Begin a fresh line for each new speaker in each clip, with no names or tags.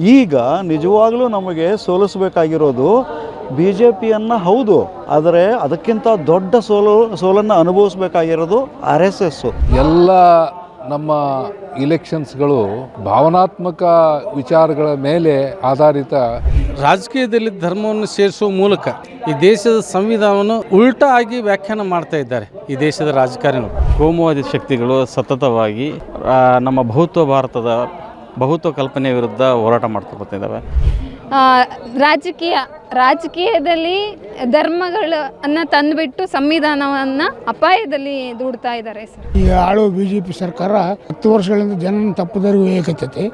ಈಗ ನಿಜವಾಗ್ಲೂ ನಮಗೆ ಸೋಲಿಸಬೇಕಾಗಿರೋದು ಬಿ ಜೆ ಪಿಯನ್ನು ಹೌದು ಆದರೆ ಅದಕ್ಕಿಂತ ದೊಡ್ಡ ಸೋಲು ಸೋಲನ್ನು ಅನುಭವಿಸಬೇಕಾಗಿರೋದು ಆರ್ ಎಸ್ ಎಸ್ಸು
ಎಲ್ಲ ನಮ್ಮ ಇಲೆಕ್ಷನ್ಸ್ಗಳು ಭಾವನಾತ್ಮಕ ವಿಚಾರಗಳ ಮೇಲೆ ಆಧಾರಿತ
ರಾಜಕೀಯದಲ್ಲಿ ಧರ್ಮವನ್ನು ಸೇರಿಸುವ ಮೂಲಕ ಈ ದೇಶದ ಸಂವಿಧಾನವನ್ನು ಉಲ್ಟಾ ಆಗಿ ವ್ಯಾಖ್ಯಾನ ಮಾಡ್ತಾ ಇದ್ದಾರೆ ಈ ದೇಶದ ರಾಜಕಾರಣಿಗಳು.
ಕೋಮುವಾದಿ ಶಕ್ತಿಗಳು ಸತತವಾಗಿ ನಮ್ಮ ಬಹುತ್ವ ಭಾರತದ ಬಹುತ್ವ ಕಲ್ಪನೆ ವಿರುದ್ಧ ಹೋರಾಟ ಮಾಡ್ತಾ ಬರ್ತಿದ್ದಾವೆ
ಆ, ರಾಜಕೀಯ ರಾಜಕೀಯದಲ್ಲಿ ಧರ್ಮಗಳನ್ನ ತಂದುಬಿಟ್ಟು ಸಂವಿಧಾನವನ್ನು ಅಪಾಯದಲ್ಲಿ ದೂಡ್ತಾ ಇದ್ದಾರೆ ಸರ್.
ಈ ಆಳು ಬಿ ಜೆ ಪಿ ಸರ್ಕಾರ ಹತ್ತು ವರ್ಷಗಳಿಂದ ಜನ ತಪ್ಪು ದಾರಿಗೆ ಒಯ್ಯಕತ್ತೈತಿ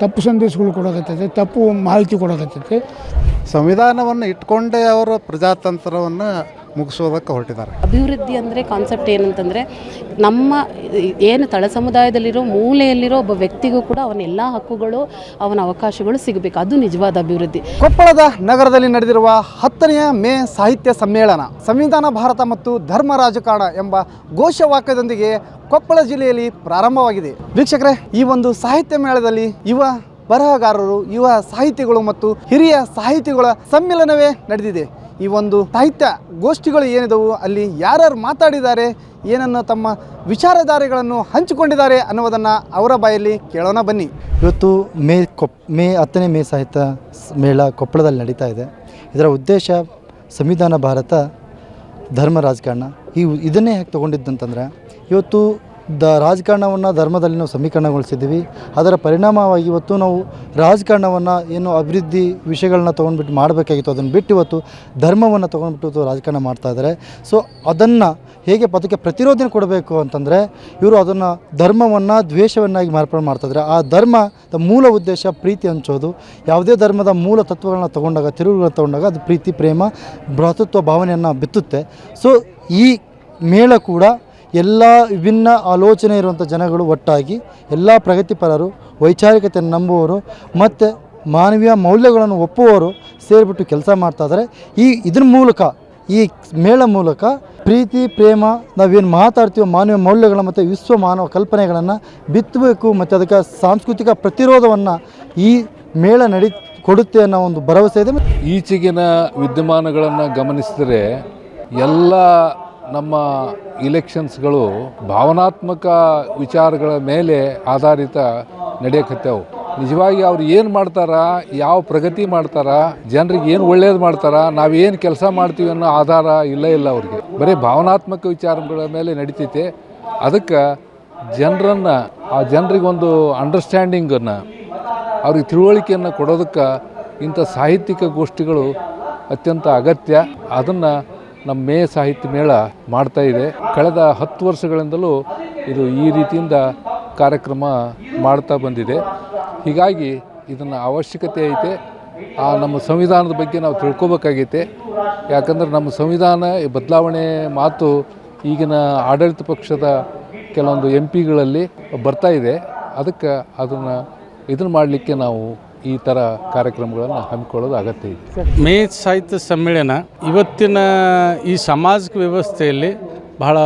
ತಪ್ಪು ಸಂದೇಶಗಳು ಕೊಡಕತ್ತೈತೆ ತಪ್ಪು ಮಾಹಿತಿ ಕೊಡಕತ್ತೈತಿ.
ಸಂವಿಧಾನವನ್ನು ಇಟ್ಕೊಂಡೇ ಅವರು ಪ್ರಜಾತಂತ್ರವನ್ನು ಮುಗಿಸೋದಕ್ಕೆ ಹೊರಟಿದ್ದಾರೆ.
ಅಭಿವೃದ್ಧಿ ಅಂದರೆ ಕಾನ್ಸೆಪ್ಟ್ ಏನಂತಂದರೆ ನಮ್ಮ ಏನು ತಳ ಸಮುದಾಯದಲ್ಲಿರೋ ಮೂಲೆಯಲ್ಲಿರೋ ಒಬ್ಬ ವ್ಯಕ್ತಿಗೂ ಕೂಡ ಅವನ ಎಲ್ಲ ಹಕ್ಕುಗಳು ಅವನ ಅವಕಾಶಗಳು ಸಿಗಬೇಕು. ಅದು ನಿಜವಾದ ಅಭಿವೃದ್ಧಿ.
ಕೊಪ್ಪಳದ ನಗರದಲ್ಲಿ ನಡೆದಿರುವ ಹತ್ತನೆಯ ಮೇ ಸಾಹಿತ್ಯ ಸಮ್ಮೇಳನ ಸಂವಿಧಾನ ಭಾರತ ಮತ್ತು ಧರ್ಮ ರಾಜಕಾರಣ ಎಂಬ ಘೋಷವಾಕ್ಯದೊಂದಿಗೆ ಕೊಪ್ಪಳ ಜಿಲ್ಲೆಯಲ್ಲಿ ಪ್ರಾರಂಭವಾಗಿದೆ. ವೀಕ್ಷಕರೇ ಈ ಒಂದು ಸಾಹಿತ್ಯ ಮೇಳದಲ್ಲಿ ಯುವ ಬರಹಗಾರರು ಯುವ ಸಾಹಿತಿಗಳು ಮತ್ತು ಹಿರಿಯ ಸಾಹಿತಿಗಳ ಸಮ್ಮಿಲನವೇ ನಡೆದಿದೆ. ಈ ಒಂದು ಸಾಹಿತ್ಯ ಗೋಷ್ಠಿಗಳು ಏನಿದವು, ಅಲ್ಲಿ ಯಾರ್ಯಾರು ಮಾತಾಡಿದ್ದಾರೆ, ಏನನ್ನು ತಮ್ಮ ವಿಚಾರಧಾರೆಗಳನ್ನು ಹಂಚಿಕೊಂಡಿದ್ದಾರೆ ಅನ್ನೋದನ್ನು ಅವರ ಬಾಯಲ್ಲಿ ಕೇಳೋಣ ಬನ್ನಿ.
ಇವತ್ತು ಮೇ ಕೊಪ್, ಮೇ ಹತ್ತನೇ ಮೇ ಸಾಹಿತ್ಯ ಮೇಳ ಕೊಪ್ಪಳದಲ್ಲಿ ನಡೀತಾ ಇದೆ. ಇದರ ಉದ್ದೇಶ ಸಂವಿಧಾನ ಭಾರತ ಧರ್ಮ ರಾಜಕಾರಣ. ಈ ಇದನ್ನೇ ಹೇಗೆ ತೊಗೊಂಡಿದ್ದಂತಂದರೆ, ಇವತ್ತು ದ ರಾಜಕಾರಣವನ್ನು ಧರ್ಮದಲ್ಲಿ ನಾವು ಸಮೀಕರಣಗೊಳಿಸಿದ್ದೀವಿ. ಅದರ ಪರಿಣಾಮವಾಗಿ ಇವತ್ತು ನಾವು ರಾಜಕಾರಣವನ್ನು ಏನು ಅಭಿವೃದ್ಧಿ ವಿಷಯಗಳನ್ನ ತೊಗೊಂಡ್ಬಿಟ್ಟು ಮಾಡಬೇಕಾಗಿತ್ತು. ಅದನ್ನು ಬಿಟ್ಟು ಇವತ್ತು ಧರ್ಮವನ್ನು ತೊಗೊಂಡ್ಬಿಟ್ಟು ರಾಜಕಾರಣ ಮಾಡ್ತಾ ಇದ್ದಾರೆ. ಸೊ ಅದನ್ನು ಹೇಗೆ ಪದಕ್ಕೆ ಪ್ರತಿರೋಧನೆ ಕೊಡಬೇಕು ಅಂತಂದರೆ, ಇವರು ಅದನ್ನು ಧರ್ಮವನ್ನು ದ್ವೇಷವನ್ನಾಗಿ ಮಾರ್ಪಾಡು ಮಾಡ್ತಾಯಿದ್ದಾರೆ ಆ ಧರ್ಮದ ಮೂಲ ಉದ್ದೇಶ ಪ್ರೀತಿ ಹಂಚೋದು. ಯಾವುದೇ ಧರ್ಮದ ಮೂಲ ತತ್ವಗಳನ್ನ ತೊಗೊಂಡಾಗ, ತಿರುವುಗಳನ್ನ ತೊಗೊಂಡಾಗ ಅದು ಪ್ರೀತಿ, ಪ್ರೇಮ, ಭ್ರಾತೃತ್ವ, ಭಾವನೆಯನ್ನು ಬಿತ್ತುತ್ತೆ. ಸೊ ಈ ಮೇಳ ಕೂಡ ಎಲ್ಲ ವಿಭಿನ್ನ ಆಲೋಚನೆ ಇರುವಂಥ ಜನಗಳು ಒಟ್ಟಾಗಿ ಎಲ್ಲ ಪ್ರಗತಿಪರರು, ವೈಚಾರಿಕತೆಯನ್ನು ನಂಬುವವರು ಮತ್ತು ಮಾನವೀಯ ಮೌಲ್ಯಗಳನ್ನು ಒಪ್ಪುವವರು ಸೇರಿಬಿಟ್ಟು ಕೆಲಸ ಮಾಡ್ತಾಯಿದ್ದಾರೆ ಈ ಇದ್ರ ಮೂಲಕ, ಈ ಮೇಳ ಮೂಲಕ ಪ್ರೀತಿ, ಪ್ರೇಮ ನಾವೇನು ಮಾತಾಡ್ತೀವೋ ಮಾನವ ಮೌಲ್ಯಗಳ ಮತ್ತು ವಿಶ್ವ ಮಾನವ ಕಲ್ಪನೆಗಳನ್ನು ಬಿತ್ತಬೇಕು ಮತ್ತು ಅದಕ್ಕೆ ಸಾಂಸ್ಕೃತಿಕ ಪ್ರತಿರೋಧವನ್ನು ಈ ಮೇಳ ನಡಿ ಕೊಡುತ್ತೆ ಅನ್ನೋ ಒಂದು ಭರವಸೆ ಇದೆ.
ಈಚೆಗಿನ ವಿದ್ಯಮಾನಗಳನ್ನು ಗಮನಿಸಿದರೆ ಎಲ್ಲ ನಮ್ಮ ಇಲೆಕ್ಷನ್ಸ್ಗಳು ಭಾವನಾತ್ಮಕ ವಿಚಾರಗಳ ಮೇಲೆ ಆಧಾರಿತ ನಡೆಯಕತ್ತೇವು. ನಿಜವಾಗಿ ಅವ್ರು ಏನು ಮಾಡ್ತಾರ, ಯಾವ ಪ್ರಗತಿ ಮಾಡ್ತಾರ, ಜನರಿಗೆ ಏನು ಒಳ್ಳೇದು ಮಾಡ್ತಾರ ನಾವೇನು ಕೆಲಸ ಮಾಡ್ತೀವಿ ಅನ್ನೋ ಆಧಾರ ಇಲ್ಲ ಇಲ್ಲ ಅವ್ರಿಗೆ. ಬರೀ ಭಾವನಾತ್ಮಕ ವಿಚಾರಗಳ ಮೇಲೆ ನಡೀತೈತೆ. ಅದಕ್ಕೆ ಜನರನ್ನು, ಆ ಜನರಿಗೊಂದು ಅಂಡರ್ಸ್ಟ್ಯಾಂಡಿಂಗನ್ನು ಅವ್ರಿಗೆ ತಿಳುವಳಿಕೆಯನ್ನು ಕೊಡೋದಕ್ಕೆ ಇಂಥ ಸಾಹಿತ್ಯಿಕ ಗೋಷ್ಠಿಗಳು ಅತ್ಯಂತ ಅಗತ್ಯ. ಅದನ್ನು ನಮ್ಮ ಮೇ ಸಾಹಿತ್ಯ ಮೇಳ ಮಾಡ್ತಾ ಇದೆ. ಕಳೆದ ಹತ್ತು ವರ್ಷಗಳಿಂದಲೂ ಇದು ಈ ರೀತಿಯಿಂದ ಕಾರ್ಯಕ್ರಮ ಮಾಡ್ತಾ ಬಂದಿದೆ. ಹೀಗಾಗಿ ಇದನ್ನು ಅವಶ್ಯಕತೆ ಐತೆ. ಆ ನಮ್ಮ ಸಂವಿಧಾನದ ಬಗ್ಗೆ ನಾವು ತಿಳ್ಕೊಬೇಕಾಗೈತೆ. ಯಾಕಂದ್ರೆ ನಮ್ಮ ಸಂವಿಧಾನ ಬದಲಾವಣೆ ಮಾತು ಈಗಿನ ಆಡಳಿತ ಪಕ್ಷದ ಕೆಲವೊಂದು ಎಂ ಪಿಗಳಲ್ಲಿ ಬರ್ತಾ ಇದೆ. ಅದಕ್ಕೆ ಅದನ್ನು ಇದನ್ನು ಮಾಡಲಿಕ್ಕೆ ನಾವು ಈ ಥರ ಕಾರ್ಯಕ್ರಮಗಳನ್ನು ಹಮ್ಮಿಕೊಳ್ಳೋದು ಅಗತ್ಯ ಇದೆ
ಮೇ ಸಾಹಿತ್ಯ ಸಮ್ಮೇಳನ ಇವತ್ತಿನ ಈ ಸಾಮಾಜಿಕ ವ್ಯವಸ್ಥೆಯಲ್ಲಿ ಬಹಳ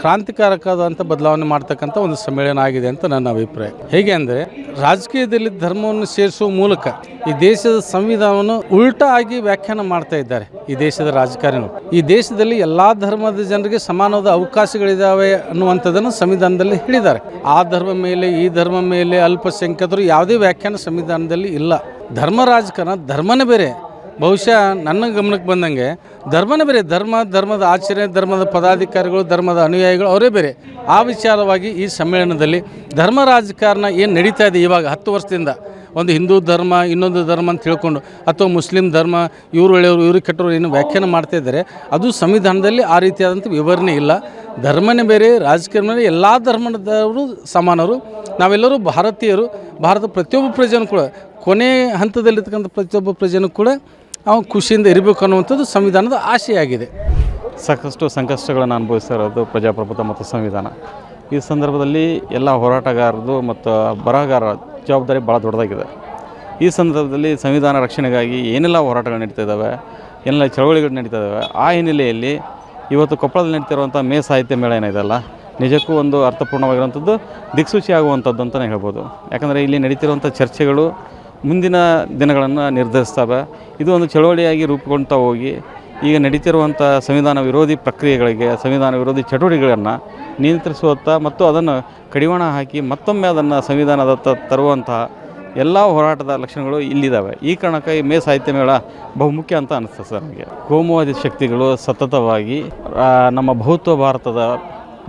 ಕ್ರಾಂತಿಕಾರಕವಾದಂಥ ಬದಲಾವಣೆ ಮಾಡ್ತಕ್ಕಂಥ ಒಂದು ಸಮ್ಮೇಳನ ಆಗಿದೆ ಅಂತ ನನ್ನ ಅಭಿಪ್ರಾಯ. ಹೇಗೆ ಅಂದರೆ, ರಾಜಕೀಯದಲ್ಲಿ ಧರ್ಮವನ್ನು ಸೇರಿಸುವ ಮೂಲಕ ಈ ದೇಶದ ಸಂವಿಧಾನವನ್ನು ಉಲ್ಟಾ ಆಗಿ ವ್ಯಾಖ್ಯಾನ ಮಾಡ್ತಾ ಇದ್ದಾರೆ ಈ ದೇಶದ ರಾಜಕಾರಣಿಗಳು. ಈ ದೇಶದಲ್ಲಿ ಎಲ್ಲ ಧರ್ಮದ ಜನರಿಗೆ ಸಮಾನವಾದ ಅವಕಾಶಗಳಿದ್ದಾವೆ ಅನ್ನುವಂಥದ್ದನ್ನು ಸಂವಿಧಾನದಲ್ಲಿ ಹೇಳಿದ್ದಾರೆ. ಆ ಧರ್ಮ ಮೇಲೆ, ಈ ಧರ್ಮ ಮೇಲೆ ಅಲ್ಪಸಂಖ್ಯಾತರು ಯಾವುದೇ ವ್ಯಾಖ್ಯಾನ ಸಂವಿಧಾನದಲ್ಲಿ ಇಲ್ಲ. ಧರ್ಮ ರಾಜಕಾರಣ ಧರ್ಮನೇ ಬೇರೆ. ಬಹುಶಃ ನನ್ನ ಗಮನಕ್ಕೆ ಬಂದಂಗೆ ಧರ್ಮನೇ ಬೇರೆ. ಧರ್ಮ, ಧರ್ಮದ ಆಚರಣೆ, ಧರ್ಮದ ಪದಾಧಿಕಾರಿಗಳು, ಧರ್ಮದ ಅನುಯಾಯಿಗಳು ಅವರೇ ಬೇರೆ. ಆ ವಿಚಾರವಾಗಿ ಈ ಸಮ್ಮೇಳನದಲ್ಲಿ ಧರ್ಮ ರಾಜಕಾರಣ ಏನು ನಡೀತಾ ಇದೆ ಇವಾಗ ಹತ್ತು ವರ್ಷದಿಂದ? ಒಂದು ಹಿಂದೂ ಧರ್ಮ, ಇನ್ನೊಂದು ಧರ್ಮ ಅಂತ ತಿಳ್ಕೊಂಡು ಅಥವಾ ಮುಸ್ಲಿಂ ಧರ್ಮ, ಇವರು ಒಳ್ಳೆಯವರು, ಇವರು ಕೆಟ್ಟವರು ಏನು ವ್ಯಾಖ್ಯಾನ ಮಾಡ್ತಾ ಇದ್ದಾರೆ. ಅದು ಸಂವಿಧಾನದಲ್ಲಿ ಆ ರೀತಿಯಾದಂಥ ವಿವರಣೆ ಇಲ್ಲ. ಧರ್ಮನೇ ಬೇರೆ ರಾಜಕೀಯ ಎಲ್ಲ ಧರ್ಮದವರು ಸಮಾನರು. ನಾವೆಲ್ಲರೂ ಭಾರತೀಯರು. ಭಾರತದ ಪ್ರತಿಯೊಬ್ಬ ಪ್ರಜೆನೂ ಕೂಡ, ಕೊನೆ ಹಂತದಲ್ಲಿರ್ತಕ್ಕಂಥ ಪ್ರತಿಯೊಬ್ಬ ಪ್ರಜೆನೂ ಕೂಡ ಅವನು ಖುಷಿಯಿಂದ ಇರಬೇಕು ಅನ್ನುವಂಥದ್ದು ಸಂವಿಧಾನದ ಆಶೆಯಾಗಿದೆ
ಸಾಕಷ್ಟು ಸಂಕಷ್ಟಗಳನ್ನು ಅನುಭವಿಸ್ತಾ ಇರೋದು ಪ್ರಜಾಪ್ರಭುತ್ವ ಮತ್ತು ಸಂವಿಧಾನ. ಈ ಸಂದರ್ಭದಲ್ಲಿ ಎಲ್ಲ ಹೋರಾಟಗಾರರು ಮತ್ತು ಬರಹಗಾರರ ಜವಾಬ್ದಾರಿ ಭಾಳ ದೊಡ್ಡದಾಗಿದೆ. ಈ ಸಂದರ್ಭದಲ್ಲಿ ಸಂವಿಧಾನ ರಕ್ಷಣೆಗಾಗಿ ಏನೆಲ್ಲ ಹೋರಾಟಗಳು ನಡೀತಾ ಇದ್ದಾವೆ, ಏನೆಲ್ಲ ಚಳವಳಿಗಳು ನಡೀತಾ ಇದ್ದಾವೆ, ಆ ಹಿನ್ನೆಲೆಯಲ್ಲಿ ಇವತ್ತು ಕೊಪ್ಪಳದಲ್ಲಿ ನಡೀತಿರುವಂಥ ಮೇ ಸಾಹಿತ್ಯ ಮೇಳ ಏನಿದೆಯಲ್ಲ ನಿಜಕ್ಕೂ ಒಂದು ಅರ್ಥಪೂರ್ಣವಾಗಿರುವಂಥದ್ದು ದಿಕ್ಸೂಚಿ ಆಗುವಂಥದ್ದು ಅಂತಲೇ ಹೇಳ್ಬೋದು. ಯಾಕಂದರೆ ಇಲ್ಲಿ ನಡೀತಿರುವಂಥ ಚರ್ಚೆಗಳು ಮುಂದಿನ ದಿನಗಳನ್ನು ನಿರ್ಧರಿಸ್ತವೆ. ಇದು ಒಂದು ಚಳುವಳಿಯಾಗಿ ರೂಪುಗೊಳ್ತಾ ಹೋಗಿ, ಈಗ ನಡೀತಿರುವಂಥ ಸಂವಿಧಾನ ವಿರೋಧಿ ಪ್ರಕ್ರಿಯೆಗಳಿಗೆ, ಸಂವಿಧಾನ ವಿರೋಧಿ ಚಟುವಟಿಕೆಗಳನ್ನು ನಿಯಂತ್ರಿಸುವತ್ತ ಮತ್ತು ಅದನ್ನು ಕಡಿವಾಣ ಹಾಕಿ ಮತ್ತೊಮ್ಮೆ ಅದನ್ನು ಸಂವಿಧಾನದತ್ತ ತರುವಂತಹ ಎಲ್ಲ ಹೋರಾಟದ ಲಕ್ಷಣಗಳು ಇಲ್ಲಿದ್ದಾವೆ ಈ ಕಾರಣಕ್ಕಾಗಿ ಮೇ ಸಾಹಿತ್ಯ ಮೇಳ ಬಹುಮುಖ್ಯ ಅಂತ ಅನಿಸ್ತದೆ ಸರ್ ನನಗೆ ಕೋಮುವಾದಿ ಶಕ್ತಿಗಳು ಸತತವಾಗಿ ನಮ್ಮ ಬಹುತ್ವ ಭಾರತದ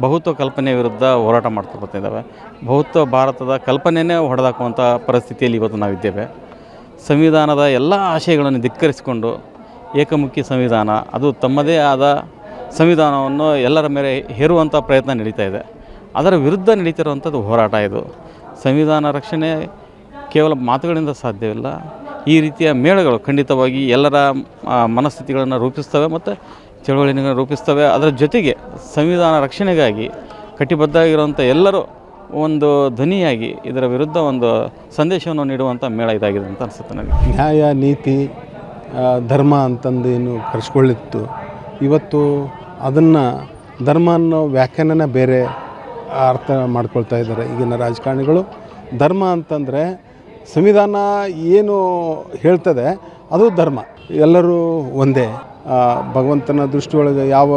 ಬಹುತ್ವ ಕಲ್ಪನೆ ವಿರುದ್ಧ ಹೋರಾಟ ಮಾಡ್ತಾ ಬರ್ತಿದ್ದಾವೆ. ಬಹುತ್ವ ಭಾರತದ ಕಲ್ಪನೆಯೇ ಹೊಡೆದಾಕುವಂಥ ಪರಿಸ್ಥಿತಿಯಲ್ಲಿ ಇವತ್ತು ನಾವಿದ್ದೇವೆ. ಸಂವಿಧಾನದ ಎಲ್ಲ ಆಶಯಗಳನ್ನು ಧಿಕ್ಕರಿಸಿಕೊಂಡು ಏಕಮುಖಿ ಸಂವಿಧಾನ, ಅದು ತಮ್ಮದೇ ಆದ ಸಂವಿಧಾನವನ್ನು ಎಲ್ಲರ ಮೇಲೆ ಹೇರುವಂಥ ಪ್ರಯತ್ನ ನಡೀತಾ ಇದೆ. ಅದರ ವಿರುದ್ಧ ನಡೀತಿರುವಂಥದ್ದು ಹೋರಾಟ ಇದು. ಸಂವಿಧಾನ ರಕ್ಷಣೆ ಕೇವಲ ಮಾತುಗಳಿಂದ ಸಾಧ್ಯವಿಲ್ಲ ಈ ರೀತಿಯ ಮೇಳಗಳು ಖಂಡಿತವಾಗಿ ಎಲ್ಲರ ಮನಸ್ಥಿತಿಗಳನ್ನು ರೂಪಿಸ್ತವೆ ಮತ್ತು ಚಳವಳಿಗಳನ್ನು ರೂಪಿಸ್ತವೆ. ಅದರ ಜೊತೆಗೆ ಸಂವಿಧಾನ ರಕ್ಷಣೆಗಾಗಿ ಕಟಿಬದ್ಧ ಆಗಿರುವಂಥ ಎಲ್ಲರೂ ಒಂದು ಧ್ವನಿಯಾಗಿ ಇದರ ವಿರುದ್ಧ ಒಂದು ಸಂದೇಶವನ್ನು ನೀಡುವಂಥ ಮೇಳ ಇದಾಗಿದೆ ಅಂತ ಅನಿಸುತ್ತೆ ನನಗೆ.
ನ್ಯಾಯ, ನೀತಿ ಧರ್ಮ ಅಂತಂದು ಏನು ಕರೆಸ್ಕೊಳ್ಳಿತ್ತು. ಇವತ್ತು ಅದನ್ನು ಧರ್ಮ ಅನ್ನೋ ವ್ಯಾಖ್ಯಾನನೇ ಬೇರೆ ಅರ್ಥ ಮಾಡ್ಕೊಳ್ತಾ ಇದ್ದಾರೆ ಈಗಿನ ರಾಜಕಾರಣಿಗಳು. ಧರ್ಮ ಅಂತಂದರೆ ಸಂವಿಧಾನ ಏನು ಹೇಳ್ತದೆ ಅದು ಧರ್ಮ. ಎಲ್ಲರೂ ಒಂದೇ. ಭಗವಂತನ ದೃಷ್ಟಿಯೊಳಗೆ ಯಾವ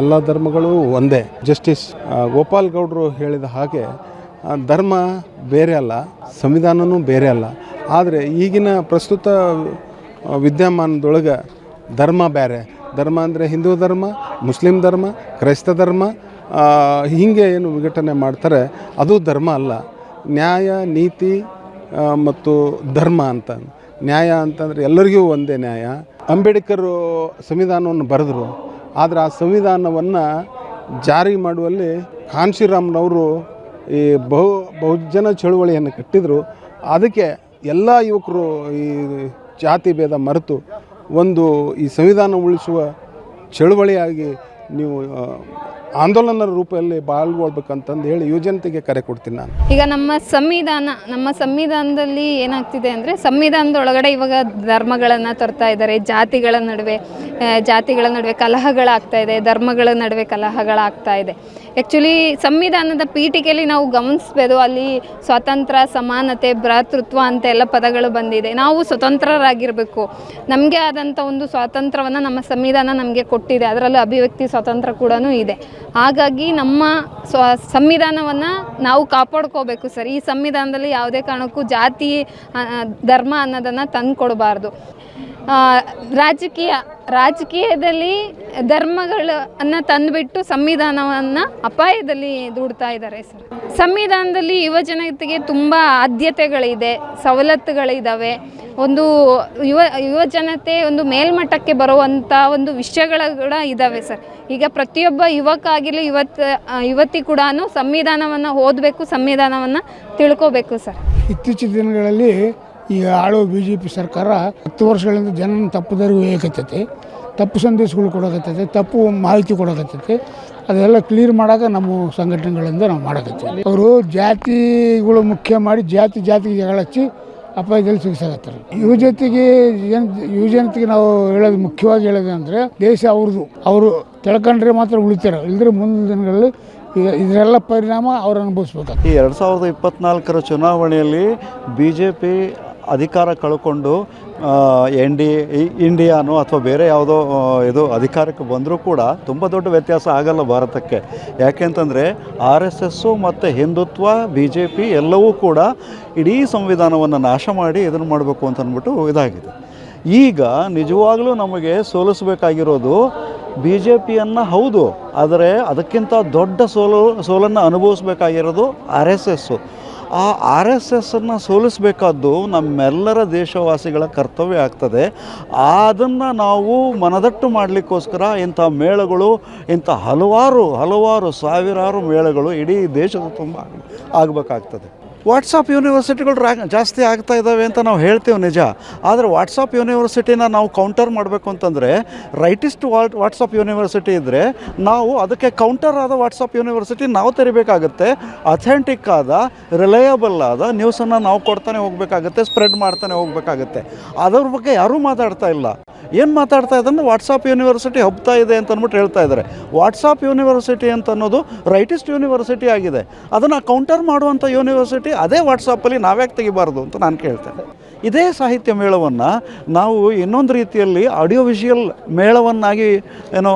ಎಲ್ಲ ಧರ್ಮಗಳು ಒಂದೇ. ಜಸ್ಟಿಸ್ ಗೋಪಾಲ್ ಗೌಡರು ಹೇಳಿದ ಹಾಗೆ ಧರ್ಮ ಬೇರೆ ಅಲ್ಲ ಸಂವಿಧಾನವೂ ಬೇರೆ ಅಲ್ಲ. ಆದರೆ ಈಗಿನ ಪ್ರಸ್ತುತ ವಿದ್ಯಮಾನದೊಳಗೆ ಧರ್ಮ ಬೇರೆ. ಧರ್ಮ ಅಂದರೆ ಹಿಂದೂ ಧರ್ಮ, ಮುಸ್ಲಿಂ ಧರ್ಮ, ಕ್ರೈಸ್ತ ಧರ್ಮ ಹೀಗೆ ಏನು ವಿಘಟನೆ ಮಾಡ್ತಾರೆ, ಅದು ಧರ್ಮ ಅಲ್ಲ. ನ್ಯಾಯ, ನೀತಿ ಮತ್ತು ಧರ್ಮ ಅಂತ. ನ್ಯಾಯ ಅಂತಂದರೆ ಎಲ್ಲರಿಗೂ ಒಂದೇ ನ್ಯಾಯ. ಅಂಬೇಡ್ಕರ್ ಸಂವಿಧಾನವನ್ನು ಬರೆದರು, ಆದರೆ ಆ ಸಂವಿಧಾನವನ್ನು ಜಾರಿ ಮಾಡುವಲ್ಲಿ ಕಾನ್ಶಿರಾಮ್ನವರು ಈ ಬಹು, ಬಹುಜನ ಚಳುವಳಿಯನ್ನು ಕಟ್ಟಿದರು. ಅದಕ್ಕೆ ಎಲ್ಲ ಯುವಕರು ಈ ಜಾತಿ ಭೇದ ಮರೆತು ಒಂದು ಈ ಸಂವಿಧಾನ ಉಳಿಸುವ ಚಳುವಳಿಯಾಗಿ ನೀವು ಆಂದೋಲನ ರೂಪದಲ್ಲಿ ಬಾಳ್ಗೊಳ್ಬೇಕಂತಂದು ಹೇಳಿ ಯುವಜನತೆಗೆ ಕರೆ ಕೊಡ್ತೀನಿ ನಾನು.
ಈಗ ನಮ್ಮ ಸಂವಿಧಾನ, ನಮ್ಮ ಸಂವಿಧಾನದಲ್ಲಿ ಏನಾಗ್ತಿದೆ ಅಂದರೆ ಸಂವಿಧಾನದ ಒಳಗಡೆ ಇವಾಗ ಧರ್ಮಗಳನ್ನು ತರ್ತಾ ಇದ್ದಾರೆ, ಜಾತಿಗಳ ನಡುವೆ ಜಾತಿಗಳ ನಡುವೆ ಕಲಹಗಳಾಗ್ತಾ ಇದೆ, ಧರ್ಮಗಳ ನಡುವೆ ಕಲಹಗಳಾಗ್ತಾ ಇದೆ. ಆ್ಯಕ್ಚುಲಿ ಸಂವಿಧಾನದ ಪೀಠಿಕೆಯಲ್ಲಿ ನಾವು ಗಮನಿಸ್ಬೋದು, ಅಲ್ಲಿ ಸ್ವಾತಂತ್ರ್ಯ ಸಮಾನತೆ, ಭ್ರಾತೃತ್ವ ಅಂತ ಎಲ್ಲ ಪದಗಳು ಬಂದಿದೆ. ನಾವು ಸ್ವತಂತ್ರರಾಗಿರಬೇಕು. ನಮಗೆ ಆದಂಥ ಒಂದು ಸ್ವಾತಂತ್ರ್ಯವನ್ನು ನಮ್ಮ ಸಂವಿಧಾನ ನಮಗೆ ಕೊಟ್ಟಿದೆ. ಅದರಲ್ಲೂ ಅಭಿವ್ಯಕ್ತಿ, ಸ್ವಾತಂತ್ರ್ಯ ಕೂಡ ಇದೆ. ಹಾಗಾಗಿ ನಮ್ಮ ಸ್ವ ಸಂವಿಧಾನವನ್ನು ನಾವು ಕಾಪಾಡ್ಕೋಬೇಕು ಸರ್. ಈ ಸಂವಿಧಾನದಲ್ಲಿ ಯಾವುದೇ ಕಾರಣಕ್ಕೂ ಜಾತಿ ಧರ್ಮ ಅನ್ನೋದನ್ನು ತಂದು ಕೊಡಬಾರ್ದು ರಾಜಕೀಯ, ರಾಜಕೀಯದಲ್ಲಿ ಧರ್ಮಗಳು ಅನ್ನ ತಂದುಬಿಟ್ಟು ಸಂವಿಧಾನವನ್ನು ಅಪಾಯದಲ್ಲಿ ದೂಡ್ತಾ ಇದ್ದಾರೆ ಸರ್. ಸಂವಿಧಾನದಲ್ಲಿ ಯುವ ಜನತೆಗೆ ತುಂಬ ಆದ್ಯತೆಗಳಿದೆ ಸವಲತ್ತುಗಳಿದ್ದಾವೆ ಒಂದು ಯುವ ಯುವ ಜನತೆ ಒಂದು ಮೇಲ್ಮಟ್ಟಕ್ಕೆ ಬರುವಂಥ ಒಂದು ವಿಷಯಗಳ ಕೂಡ ಇದ್ದಾವೆ ಸರ್. ಈಗ ಪ್ರತಿಯೊಬ್ಬ ಯುವಕ ಆಗಿರಲಿ ಯುವತ್ ಯುವತಿ ಕೂಡ ಸಂವಿಧಾನವನ್ನು ಓದಬೇಕು, ಸಂವಿಧಾನವನ್ನು ತಿಳ್ಕೋಬೇಕು ಸರ್.
ಇತ್ತೀಚಿನ ದಿನಗಳಲ್ಲಿ ಈ ಆಳೋ ಬಿ ಜೆ ಪಿ ಸರ್ಕಾರ ಹತ್ತು ವರ್ಷಗಳಿಂದ ಜನ ತಪ್ಪು ದಾರಿಗೆ ಒಯ್ಯಕತ್ತೈತಿ. ತಪ್ಪು ಸಂದೇಶಗಳು ಕೊಡಕತ್ತೈತಿ, ತಪ್ಪು ಮಾಹಿತಿ ಕೊಡಕತ್ತೈತಿ. ಅದೆಲ್ಲ ಕ್ಲಿಯರ್ ಮಾಡೋಕೆ ನಮ್ಮ ಸಂಘಟನೆಗಳಿಂದ ನಾವು ಮಾಡಕತ್ತೀವಿ. ಅವರು ಜಾತಿಗಳು ಮುಖ್ಯ ಮಾಡಿ ಜಾತಿ ಜಾತಿಗೆ ಜಗಳ ಹಚ್ಚಿ ಅಪಾಯದಲ್ಲಿ ಸಿಗಿಸಾಕತ್ತಾರೆ. ಯುವ ಜೊತೆಗೆ ಜನ ಯುವ ಜನತೆಗೆ ನಾವು ಹೇಳೋದು ಮುಖ್ಯವಾಗಿ ಹೇಳೋದು ಅಂದರೆ ದೇಶ ಅವ್ರದ್ದು. ಅವರು ತಿಳ್ಕೊಂಡ್ರೆ ಮಾತ್ರ ಉಳಿತಾರೆ. ಇಲ್ಲದ್ರೆ ಮುಂದಿನ ದಿನಗಳಲ್ಲಿ ಇದ- ಇದರೆಲ್ಲ ಪರಿಣಾಮ ಅವರು ಅನುಭವಿಸ್ಬೇಕಾಗ್ತದೆ.
ಈ ಎರಡು ಸಾವಿರದ ಇಪ್ಪತ್ನಾಲ್ಕರ ಚುನಾವಣೆಯಲ್ಲಿ ಬಿ ಜೆ ಪಿ ಅಧಿಕಾರ ಕಳ್ಕೊಂಡು ಎನ್ ಡಿ ಇಂಡಿಯಾನೋ ಅಥವಾ ಬೇರೆ ಯಾವುದೋ ಇದು ಅಧಿಕಾರಕ್ಕೆ ಬಂದರೂ ಕೂಡ ತುಂಬ ದೊಡ್ಡ ವ್ಯತ್ಯಾಸ ಆಗಲ್ಲ ಭಾರತಕ್ಕೆ. ಯಾಕೆಂತಂದರೆ ಆರ್ ಎಸ್ ಎಸ್ಸು ಮತ್ತು ಹಿಂದುತ್ವ, ಬಿ ಜೆ ಪಿ ಎಲ್ಲವೂ ಕೂಡ ಇಡೀ ಸಂವಿಧಾನವನ್ನು ನಾಶ ಮಾಡಿ ಇದನ್ನು ಮಾಡಬೇಕು ಅಂತ ಅಂದ್ಬಿಟ್ಟು ಇದಾಗಿದೆ. ಈಗ ನಿಜವಾಗಲೂ ನಮಗೆ ಸೋಲಿಸಬೇಕಾಗಿರೋದು ಬಿ ಜೆ ಪಿಯನ್ನು ಹೌದು, ಆದರೆ ಅದಕ್ಕಿಂತ ದೊಡ್ಡ ಸೋಲು, ಸೋಲನ್ನು ಅನುಭವಿಸಬೇಕಾಗಿರೋದು ಆರ್ ಎಸ್ ಎಸ್ಸು. ಆ ಆರ್ ಎಸ್ ಎಸ್ಸನ್ನು ಸೋಲಿಸಬೇಕಾದ್ದು ನಮ್ಮೆಲ್ಲರ ದೇಶವಾಸಿಗಳ ಕರ್ತವ್ಯ ಆಗ್ತದೆ. ಅದನ್ನು ನಾವು ಮನದಟ್ಟು ಮಾಡಲಿಕ್ಕೋಸ್ಕರ ಇಂಥ ಮೇಳಗಳು, ಇಂಥ ಹಲವಾರು ಹಲವಾರು ಸಾವಿರಾರು ಮೇಳಗಳು ಇಡೀ ದೇಶದ ತುಂಬ ಆಗಬೇಕಾಗ್ತದೆ. ವಾಟ್ಸಪ್ ಯೂನಿವರ್ಸಿಟಿಗಳು ರ್ಯಾಂಕ್ ಜಾಸ್ತಿ ಆಗ್ತಾ ಇದ್ದಾವೆ ಅಂತ ನಾವು ಹೇಳ್ತೇವೆ ನಿಜ. ಆದರೆ ವಾಟ್ಸಪ್ ಯೂನಿವರ್ಸಿಟಿನ ನಾವು ಕೌಂಟರ್ ಮಾಡಬೇಕು ಅಂತಂದರೆ ರೈಟಿಸ್ಟ್ ವಾಟ್ ವಾಟ್ಸಪ್ ಯೂನಿವರ್ಸಿಟಿ ಇದ್ದರೆ ನಾವು ಅದಕ್ಕೆ ಕೌಂಟರ್ ಆದ ವಾಟ್ಸಪ್ ಯೂನಿವರ್ಸಿಟಿ ನಾವು ತೆರಿಬೇಕಾಗುತ್ತೆ. ಅಥೆಂಟಿಕ್ ಆದ ರಿಲಯಬಲ್ ಆದ ನ್ಯೂಸನ್ನು ನಾವು ಕೊಡ್ತಾನೆ ಹೋಗಬೇಕಾಗುತ್ತೆ ಸ್ಪ್ರೆಡ್ ಮಾಡ್ತಾನೆ ಹೋಗಬೇಕಾಗುತ್ತೆ. ಅದ್ರ ಬಗ್ಗೆ ಯಾರೂ ಮಾತಾಡ್ತಾ ಇಲ್ಲ. ಏನು ಮಾತಾಡ್ತಾ ಇದ್ದಾರೆ ವಾಟ್ಸಪ್ ಯೂನಿವರ್ಸಿಟಿ ಹಬ್ತಾ ಇದೆ ಅಂತ ಅಂದ್ಬಿಟ್ಟು ಹೇಳ್ತಾ ಇದ್ದಾರೆ. ವಾಟ್ಸಪ್ ಯೂನಿವರ್ಸಿಟಿ ಅಂತ ಅನ್ನೋದು ರೈಟಿಸ್ಟ್ ಯೂನಿವರ್ಸಿಟಿ ಆಗಿದೆ. ಅದನ್ನು ಕೌಂಟರ್ ಮಾಡುವಂಥ ಯೂನಿವರ್ಸಿಟಿ ಅದೇ ವಾಟ್ಸಪ್ಪಲ್ಲಿ ನಾವ್ಯಾಕೆ ತೆಗಿಬಾರ್ದು ಅಂತ ನಾನು ಕೇಳ್ತೇನೆ. ಇದೇ ಸಾಹಿತ್ಯ ಮೇಳವನ್ನು ನಾವು ಇನ್ನೊಂದು ರೀತಿಯಲ್ಲಿ ಆಡಿಯೋ ವಿಷುಯಲ್ ಮೇಳವನ್ನಾಗಿ ಏನೋ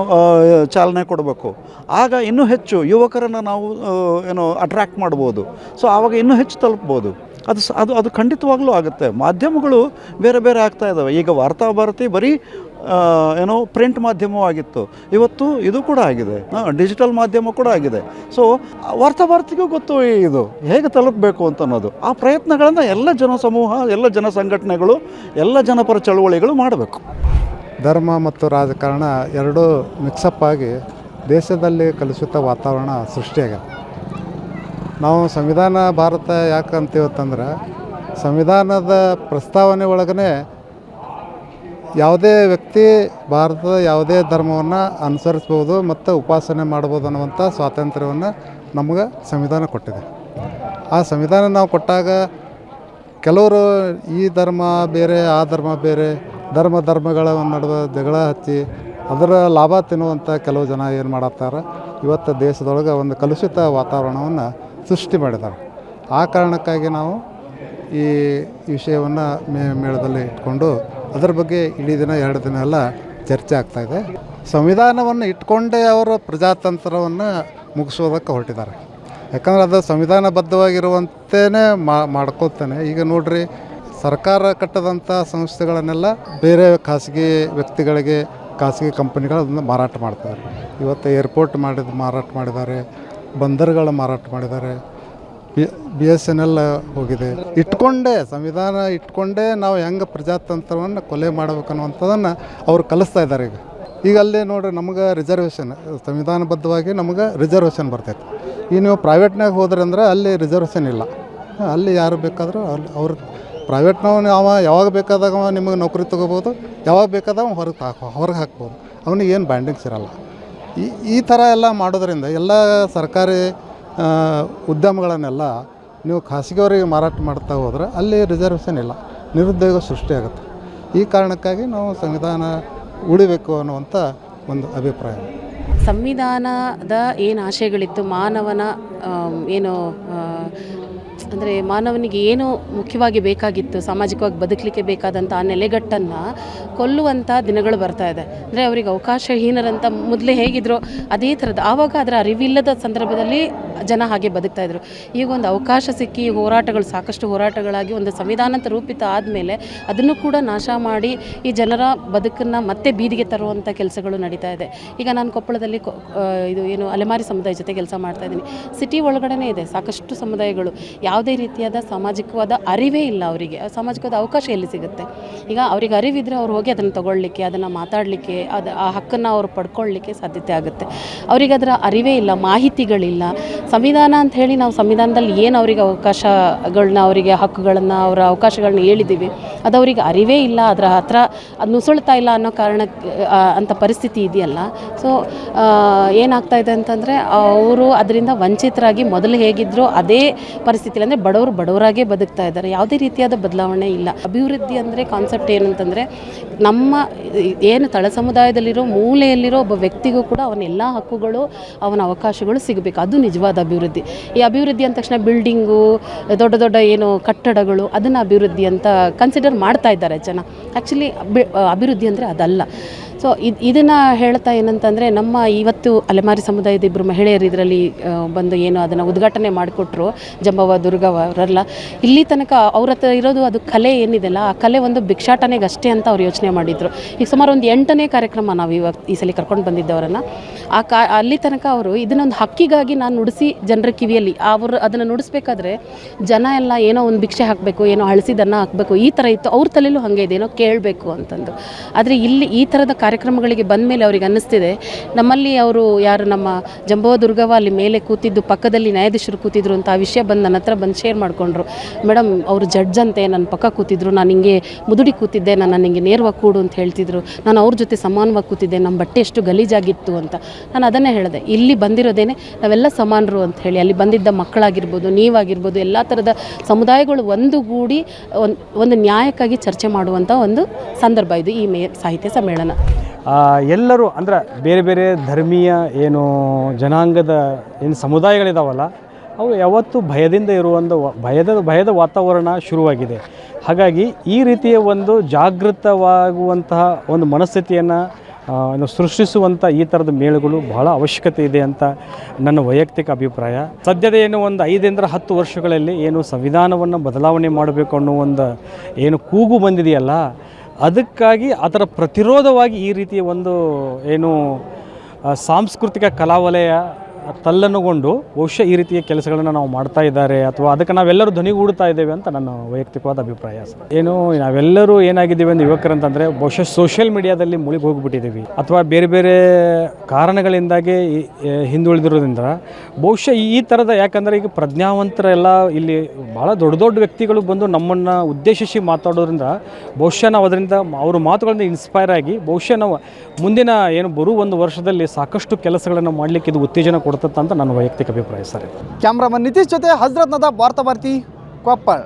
ಚಾಲನೆ ಕೊಡಬೇಕು. ಆಗ ಇನ್ನೂ ಹೆಚ್ಚು ಯುವಕರನ್ನು ನಾವು ಏನೋ ಅಟ್ರ್ಯಾಕ್ಟ್ ಮಾಡ್ಬೋದು. ಸೊ ಆವಾಗ ಇನ್ನೂ ಹೆಚ್ಚು ತಲುಪ್ಬೋದು. ಅದು ಅದು ಅದು ಖಂಡಿತವಾಗ್ಲೂ ಆಗುತ್ತೆ. ಮಾಧ್ಯಮಗಳು ಬೇರೆ ಬೇರೆ ಆಗ್ತಾ ಇದ್ದಾವೆ ಈಗ ವಾರ್ತಾಭಾರತಿ ಬರೀ ಆ, ಏನೋ ಪ್ರಿಂಟ್ ಮಾಧ್ಯಮವಾಗಿತ್ತು ಇವತ್ತು ಇದು ಕೂಡ ಆಗಿದೆ. ಡಿಜಿಟಲ್ ಮಾಧ್ಯಮ ಕೂಡ ಆಗಿದೆ. ಸೊ ವಾರ್ತಾಭಾರತಿಗೂ ಗೊತ್ತು ಇದು. ಹೇಗೆ ತಲುಪಬೇಕು ಅಂತ ಅನ್ನೋದು. ಆ ಪ್ರಯತ್ನಗಳನ್ನು ಎಲ್ಲ ಜನಸಮೂಹ, ಎಲ್ಲ ಜನ ಸಂಘಟನೆಗಳು ಎಲ್ಲ ಜನಪರ ಚಳುವಳಿಗಳು ಮಾಡಬೇಕು.
ಧರ್ಮ ಮತ್ತು ರಾಜಕಾರಣ ಎರಡೂ ಮಿಕ್ಸಪ್ ಆಗಿ ದೇಶದಲ್ಲಿ ಕಲುಷಿತ ವಾತಾವರಣ ಸೃಷ್ಟಿಯಾಗಿದೆ. ನಾವು ಸಂವಿಧಾನ ಭಾರತ ಯಾಕಂತೀವತ್ತಂದ್ರೆ, ಸಂವಿಧಾನದ ಪ್ರಸ್ತಾವನೆ ಒಳಗನೆ ಯಾವುದೇ ವ್ಯಕ್ತಿ ಭಾರತದ ಯಾವುದೇ ಧರ್ಮವನ್ನು ಅನುಸರಿಸ್ಬೋದು ಮತ್ತು ಉಪಾಸನೆ ಮಾಡ್ಬೋದು ಅನ್ನುವಂಥ ಸ್ವಾತಂತ್ರ್ಯವನ್ನು ನಮಗೆ ಸಂವಿಧಾನ ಕೊಟ್ಟಿದೆ. ಆ ಸಂವಿಧಾನ ನಾವು ಕೊಟ್ಟಾಗ ಕೆಲವರು ಈ ಧರ್ಮ ಬೇರೆ, ಆ ಧರ್ಮ ಬೇರೆ, ಧರ್ಮ ಧರ್ಮಗಳ ನಡುವೆ ಜಗಳ ಹಚ್ಚಿ ಅದರ ಲಾಭ ತಿನ್ನುವಂಥ ಕೆಲವು ಜನ ಏನು ಮಾಡತ್ತಾರ? ಇವತ್ತು ದೇಶದೊಳಗೆ ಒಂದು ಕಲುಷಿತ ವಾತಾವರಣವನ್ನು ಸೃಷ್ಟಿ ಮಾಡಿದ್ದಾರೆ. ಆ ಕಾರಣಕ್ಕಾಗಿ ನಾವು ಈ ವಿಷಯವನ್ನು ಮೇ ಮೇಳದಲ್ಲಿ ಇಟ್ಕೊಂಡು ಅದರ ಬಗ್ಗೆ ಇಡೀ ದಿನ ಎರಡು ದಿನ ಎಲ್ಲ ಚರ್ಚೆ ಆಗ್ತಾ ಇದೆ. ಸಂವಿಧಾನವನ್ನು ಇಟ್ಕೊಂಡೇ ಅವರು ಪ್ರಜಾತಂತ್ರವನ್ನು ಮುಗಿಸೋದಕ್ಕೆ ಹೊರಟಿದ್ದಾರೆ. ಯಾಕಂದ್ರೆ ಅದು ಸಂವಿಧಾನಬದ್ಧವಾಗಿರುವಂತೇ ಮಾಡ್ಕೋತಾನೆ. ಈಗ ನೋಡ್ರಿ, ಸರ್ಕಾರ ಕಟ್ಟದಂಥ ಸಂಸ್ಥೆಗಳನ್ನೆಲ್ಲ ಬೇರೆ ಖಾಸಗಿ ವ್ಯಕ್ತಿಗಳಿಗೆ, ಖಾಸಗಿ ಕಂಪನಿಗಳು ಅದನ್ನು ಮಾರಾಟ ಮಾಡ್ತಾರೆ. ಇವತ್ತು ಏರ್ಪೋರ್ಟ್ ಮಾಡಿದ ಮಾರಾಟ ಮಾಡಿದ್ದಾರೆ ಬಂದರುಗಳ ಮಾರಾಟ ಮಾಡಿದ್ದಾರೆ. B B S N L ಹೋಗಿದೆ. ಇಟ್ಕೊಂಡೇ, ಸಂವಿಧಾನ ಇಟ್ಕೊಂಡೇ ನಾವು ಹೆಂಗೆ ಪ್ರಜಾತಂತ್ರವನ್ನು ಕೊಲೆ ಮಾಡ್ಬೇಕನ್ನುವಂಥದ್ದನ್ನು ಅವ್ರು ಕಲಿಸ್ತಾ ಇದ್ದಾರೆ ಈಗ. ಈಗ ಅಲ್ಲೇ ನೋಡ್ರಿ ನಮಗೆ ರಿಸರ್ವೇಷನ್ ಸಂವಿಧಾನಬದ್ಧವಾಗಿ ನಮಗೆ ರಿಸರ್ವೇಷನ್ ಬರ್ತೈತೆ. ಈಗ ನೀವು ಪ್ರೈವೇಟ್ನಾಗ ಹೋದ್ರೆ ಅಂದ್ರೆ ಅಲ್ಲಿ ರಿಸರ್ವೇಷನ್ ಇಲ್ಲ. ಅಲ್ಲಿ ಯಾರು ಬೇಕಾದರೂ ಅಲ್ಲಿ ಅವ್ರ ಪ್ರೈವೇಟ್ನವನು ಅವ ಯಾವಾಗ ಬೇಕಾದಾಗ ನಿಮಗೆ ನೌಕರಿ ತೊಗೋಬೋದು, ಯಾವಾಗ ಬೇಕಾದಾಗ ಹೊರಗೆ ಹಾಕೋ, ಹೊರಗೆ ಹಾಕ್ಬೋದು. ಅವನಿಗೆ ಏನು ಬ್ಯಾಂಡಿಂಗ್ಸ್ ಇರಲ್ಲ. ಈ ಈ ಥರ ಎಲ್ಲ ಮಾಡೋದ್ರಿಂದ ಎಲ್ಲ ಸರ್ಕಾರಿ ಉದ್ಯಮಗಳನ್ನೆಲ್ಲ ನೀವು ಖಾಸಗಿಯವರಿಗೆ ಮಾರಾಟ ಮಾಡ್ತಾ ಹೋದ್ರೆ ಅಲ್ಲಿ ರಿಸರ್ವೇಷನ್ ಇಲ್ಲ, ನಿರುದ್ಯೋಗ ಸೃಷ್ಟಿಯಾಗುತ್ತೆ ಈ ಕಾರಣಕ್ಕಾಗಿ ನಾವು ಸಂವಿಧಾನ ಉಳಿಬೇಕು ಅನ್ನುವಂಥ ಒಂದು ಅಭಿಪ್ರಾಯ.
ಸಂವಿಧಾನದ ಏನು ಆಶಯಗಳಿತ್ತು ಮಾನವನ ಏನು ಅಂದರೆ ಮಾನವನಿಗೆ ಏನು ಮುಖ್ಯವಾಗಿ ಬೇಕಾಗಿತ್ತು, ಸಾಮಾಜಿಕವಾಗಿ ಬದುಕಲಿಕ್ಕೆ ಬೇಕಾದಂಥ ಆ ನೆಲೆಗಟ್ಟನ್ನು ಕೊಲ್ಲುವಂಥ ದಿನಗಳು ಬರ್ತಾ ಇದೆ. ಅಂದರೆ ಅವರಿಗೆ ಅವಕಾಶಹೀನರಂತ ಮೊದಲೇ ಹೇಗಿದ್ರು ಅದೇ ಥರದ ಆವಾಗ ಅದರ ಅರಿವಿಲ್ಲದ ಸಂದರ್ಭದಲ್ಲಿ ಜನ ಹಾಗೆ ಬದುಕ್ತಾ ಇದ್ರು. ಈಗ ಒಂದು ಅವಕಾಶ ಸಿಕ್ಕಿ ಹೋರಾಟಗಳು, ಸಾಕಷ್ಟು ಹೋರಾಟಗಳಾಗಿ ಒಂದು ಸಂವಿಧಾನ ಅಂತ ರೂಪಿತ ಆದಮೇಲೆ ಅದನ್ನು ಕೂಡ ನಾಶ ಮಾಡಿ ಈ ಜನರ ಬದುಕನ್ನು ಮತ್ತೆ ಬೀದಿಗೆ ತರುವಂಥ ಕೆಲಸಗಳು ನಡೀತಾ ಇದೆ. ಈಗ ನಾನು ಕೊಪ್ಪಳದಲ್ಲಿ ಇದು ಏನು ಅಲೆಮಾರಿ ಸಮುದಾಯ ಜೊತೆ ಕೆಲಸ ಮಾಡ್ತಾ ಇದ್ದೀನಿ. ಸಿಟಿ ಒಳಗಡೆ ಇದೆ ಸಾಕಷ್ಟು ಸಮುದಾಯಗಳು. ಯಾವುದೇ ರೀತಿಯಾದ ಸಾಮಾಜಿಕವಾದ ಅರಿವೇ ಇಲ್ಲ ಅವರಿಗೆ. ಸಾಮಾಜಿಕವಾದ ಅವಕಾಶ ಎಲ್ಲಿ ಸಿಗುತ್ತೆ? ಈಗ ಅವ್ರಿಗೆ ಅರಿವಿದ್ರೆ ಅವ್ರು ಹೋಗಿ ಅದನ್ನು ತಗೊಳ್ಳಿಕ್ಕೆ, ಅದನ್ನು ಮಾತಾಡಲಿಕ್ಕೆ, ಅದು ಆ ಹಕ್ಕನ್ನು ಅವ್ರು ಪಡ್ಕೊಳ್ಳಿಕ್ಕೆ ಸಾಧ್ಯತೆ ಆಗುತ್ತೆ. ಅವರಿಗೆ ಅದರ ಅರಿವೇ ಇಲ್ಲ, ಮಾಹಿತಿಗಳಿಲ್ಲ. ಸಂವಿಧಾನ ಅಂತ ಹೇಳಿ ನಾವು ಸಂವಿಧಾನದಲ್ಲಿ ಏನು ಅವರಿಗೆ ಅವಕಾಶಗಳನ್ನ, ಅವರಿಗೆ ಹಕ್ಕುಗಳನ್ನು, ಅವರ ಅವಕಾಶಗಳನ್ನ ಹೇಳಿದ್ದೀವಿ ಅದು ಅವರಿಗೆ ಅರಿವೇ ಇಲ್ಲ, ಅದರ ಹತ್ರ ಅದು ನುಸುಳ್ತಾ ಇಲ್ಲ ಅನ್ನೋ ಕಾರಣಕ್ಕೆ ಅಂಥ ಪರಿಸ್ಥಿತಿ ಇದೆಯಲ್ಲ. ಸೊ ಏನಾಗ್ತಾ ಇದೆ ಅಂತಂದರೆ, ಅವರು ಅದರಿಂದ ವಂಚಿತರಾಗಿ ಮೊದಲು ಹೇಗಿದ್ರು ಅದೇ ಪರಿಸ್ಥಿತಿ ಅಂದರೆ ಬಡವರು ಬಡವರಾಗೇ ಬದುಕ್ತಾ ಇದ್ದಾರೆ. ಯಾವುದೇ ರೀತಿಯಾದ ಬದಲಾವಣೆ ಇಲ್ಲ. ಅಭಿವೃದ್ಧಿ ಅಂದರೆ ಕಾನ್ಸೆಪ್ಟ್ ಏನಂತಂದರೆ, ನಮ್ಮ, ಏನು ತಳ ಸಮುದಾಯದಲ್ಲಿರೋ, ಮೂಲೆಯಲ್ಲಿರೋ ಒಬ್ಬ ವ್ಯಕ್ತಿಗೂ ಕೂಡ ಅವನ ಎಲ್ಲ ಹಕ್ಕುಗಳು, ಅವನ ಅವಕಾಶಗಳು ಸಿಗಬೇಕು. ಅದು ನಿಜವಾದ ಅಭಿವೃದ್ಧಿ. ಈ ಅಭಿವೃದ್ಧಿ ಅಂದ ತಕ್ಷಣ ಬಿಲ್ಡಿಂಗು ದೊಡ್ಡ ದೊಡ್ಡ ಏನು ಕಟ್ಟಡಗಳು, ಅದನ್ನು ಅಭಿವೃದ್ಧಿ ಅಂತ ಕನ್ಸಿಡರ್ ಮಾಡ್ತಾ ಇದ್ದಾರೆ ಜನ. ಆ್ಯಕ್ಚುಲಿ ಅಭಿವೃದ್ಧಿ ಅಂದರೆ ಅದಲ್ಲ. ಸೊ ಇದು ಇದನ್ನು ಹೇಳ್ತಾ ಏನಂತಂದರೆ, ನಮ್ಮ ಇವತ್ತು ಅಲೆಮಾರಿ ಸಮುದಾಯದ ಇಬ್ಬರು ಮಹಿಳೆಯರು ಇದರಲ್ಲಿ ಬಂದು ಏನು ಅದನ್ನು ಉದ್ಘಾಟನೆ ಮಾಡಿಕೊಟ್ರು ಜಂಬವ ದುರ್ಗವ ಅವರೆಲ್ಲ. ಇಲ್ಲಿ ತನಕ ಅವ್ರ ಹತ್ರ ಇರೋದು ಅದು ಕಲೆ ಏನಿದೆಲ್ಲ, ಆ ಕಲೆ ಒಂದು ಭಿಕ್ಷಾಟನೆಗೆ ಅಷ್ಟೇ ಅಂತ ಅವ್ರು ಯೋಚನೆ ಮಾಡಿದರು. ಈಗ ಸುಮಾರು ಒಂದು ಎಂಟನೇ ಕಾರ್ಯಕ್ರಮ ನಾವು ಇವಾಗ ಈ ಸಲ ಕರ್ಕೊಂಡು ಬಂದಿದ್ದವರನ್ನು. ಆ ಕಾ, ಅಲ್ಲಿ ತನಕ ಅವರು ಇದನ್ನೊಂದು ಹಕ್ಕಿಗಾಗಿ ನಾನು ನುಡಿಸಿ ಜನರ ಕಿವಿಯಲ್ಲಿ, ಅವರು ಅದನ್ನು ನುಡಿಸ್ಬೇಕಾದ್ರೆ ಜನ ಎಲ್ಲ ಏನೋ ಒಂದು ಭಿಕ್ಷೆ ಹಾಕಬೇಕು, ಏನೋ ಹಳಸಿದನ್ನು ಹಾಕಬೇಕು, ಈ ಥರ ಇತ್ತು. ಅವ್ರ ತಲೆಯಲ್ಲೂ ಹಾಗೆ ಇದೆ, ಏನೋ ಕೇಳಬೇಕು ಅಂತಂದು. ಆದರೆ ಇಲ್ಲಿ ಈ ಥರದ ಕಾರ್ಯಕ್ರಮಗಳಿಗೆ ಬಂದ ಮೇಲೆ ಅವ್ರಿಗೆ ಅನ್ನಿಸ್ತಿದೆ. ನಮ್ಮಲ್ಲಿ ಅವರು ಯಾರು ನಮ್ಮ ಜಂಬವ ದುರ್ಗವ ಅಲ್ಲಿ ಮೇಲೆ ಕೂತಿದ್ದು, ಪಕ್ಕದಲ್ಲಿ ನ್ಯಾಯಾಧೀಶರು ಕೂತಿದ್ರು ಅಂತ ಆ ವಿಷಯ ಬಂದು ನನ್ನ ಹತ್ರ ಬಂದು ಶೇರ್ ಮಾಡಿಕೊಂಡ್ರು. ಮೇಡಮ್, ಅವರು ಜಡ್ಜ್ ಅಂತೆ, ನನ್ನ ಪಕ್ಕ ಕೂತಿದ್ರು. ನಾನು ಹಿಂಗೆ ಮುದುಡಿ ಕೂತಿದ್ದೆ, ನಾನು ನನಗೆ ನೇರವಾಗಿ ಕೂಡು ಅಂತ ಹೇಳ್ತಿದ್ರು. ನಾನು ಅವ್ರ ಜೊತೆ ಸಮಾನವಾಗಿ ಕೂತಿದ್ದೆ ನಮ್ಮ ಬಟ್ಟೆ ಎಷ್ಟು ಗಲೀಜಾಗಿತ್ತು ಅಂತ. ನಾನು ಅದನ್ನೇ ಹೇಳಿದೆ, ಇಲ್ಲಿ ಬಂದಿರೋದೇನೆ ನಾವೆಲ್ಲ ಸಮಾನರು ಅಂತ ಹೇಳಿ, ಅಲ್ಲಿ ಬಂದಿದ್ದ ಮಕ್ಕಳಾಗಿರ್ಬೋದು, ನೀವಾಗಿರ್ಬೋದು, ಎಲ್ಲ ಥರದ ಸಮುದಾಯಗಳು ಒಂದುಗೂಡಿ ಒಂದು ಒಂದು ನ್ಯಾಯಕ್ಕಾಗಿ ಚರ್ಚೆ ಮಾಡುವಂಥ ಒಂದು ಸಂದರ್ಭ ಇದು ಈ ಮೇ, ಸಾಹಿತ್ಯ ಸಮ್ಮೇಳನ.
ಎಲ್ಲರೂ ಅಂದ್ರೆ ಬೇರೆ ಬೇರೆ ಧರ್ಮೀಯ ಏನು ಜನಾಂಗದ ಏನು ಸಮುದಾಯಗಳಿದಾವಲ್ಲ, ಅವು ಯಾವತ್ತೂ ಭಯದಿಂದ ಇರುವಂಥ ಭಯದ ಭಯದ ವಾತಾವರಣ ಶುರುವಾಗಿದೆ. ಹಾಗಾಗಿ ಈ ರೀತಿಯ ಒಂದು ಜಾಗೃತವಾಗುವಂತಹ ಒಂದು ಮನಸ್ಥಿತಿಯನ್ನು ಸೃಷ್ಟಿಸುವಂಥ ಈ ಥರದ ಮೇಳುಗಳು ಬಹಳ ಅವಶ್ಯಕತೆ ಇದೆ ಅಂತ ನನ್ನ ವೈಯಕ್ತಿಕ ಅಭಿಪ್ರಾಯ. ಸದ್ಯದ ಏನು ಒಂದು ಐದರಿಂದ ಹತ್ತು ವರ್ಷಗಳಲ್ಲಿ ಏನು ಸಂವಿಧಾನವನ್ನು ಬದಲಾವಣೆ ಮಾಡಬೇಕು ಅನ್ನೋ ಒಂದು ಏನು ಕೂಗು ಬಂದಿದೆಯಲ್ಲ ಅದಕ್ಕಾಗಿ ಅದರ ಪ್ರತಿರೋಧವಾಗಿ ಈ ರೀತಿಯ ಒಂದು ಏನು ಸಾಂಸ್ಕೃತಿಕ ಕಲಾವಲಯ ತಲ್ಲನುಗೊಂಡು ಬಹುಶಃ ಈ ರೀತಿಯ ಕೆಲಸಗಳನ್ನು ನಾವು ಮಾಡ್ತಾ ಇದ್ದಾರೆ ಅಥವಾ ಅದಕ್ಕೆ ನಾವೆಲ್ಲರೂ ಧ್ವನಿಗೂಡ್ತಾ ಇದ್ದೇವೆ ಅಂತ ನನ್ನ ವೈಯಕ್ತಿಕವಾದ ಅಭಿಪ್ರಾಯ ಸರ್. ಏನು, ನಾವೆಲ್ಲರೂ ಏನಾಗಿದ್ದೀವಿ ಯುವಕರು ಯುವಕರಂತಂದರೆ ಬಹುಶಃ ಸೋಷಿಯಲ್ ಮೀಡಿಯಾದಲ್ಲಿ ಮುಳುಗಿ ಹೋಗಿಬಿಟ್ಟಿದ್ದೀವಿ ಅಥವಾ ಬೇರೆ ಬೇರೆ ಕಾರಣಗಳಿಂದಾಗಿ ಹಿಂದುಳಿದಿರೋದ್ರಿಂದ ಬಹುಶಃ ಈ ಥರದ ಯಾಕಂದರೆ ಈಗ ಪ್ರಜ್ಞಾವಂತರೆಲ್ಲ ಇಲ್ಲಿ ಭಾಳ ದೊಡ್ಡ ದೊಡ್ಡ ವ್ಯಕ್ತಿಗಳು ಬಂದು ನಮ್ಮನ್ನು ಉದ್ದೇಶಿಸಿ ಮಾತಾಡೋದ್ರಿಂದ ಬಹುಶಃ ನಾವು ಅದರಿಂದ ಅವ್ರ ಮಾತುಗಳಿಂದ ಇನ್ಸ್ಪೈರ್ ಆಗಿ ಬಹುಶಃ ನಾವು ಮುಂದಿನ ಏನು ಬರುವ ಒಂದು ವರ್ಷದಲ್ಲಿ ಸಾಕಷ್ಟು ಕೆಲಸಗಳನ್ನು ಮಾಡಲಿಕ್ಕೆ ಇದು ಉತ್ತೇಜನ ಕೊಡ್ತದೆ ಅಂತ ನನ್ನ ವೈಯಕ್ತಿಕ ಅಭಿಪ್ರಾಯ ಸರ್.
ಕ್ಯಾಮ್ರಾಮನ್ ನಿತೀಶ್ ಜೊತೆ ಹಜರತ್ ನದ ವಾರ್ತಾ ಭಾರತಿ ಕೊಪ್ಪಳ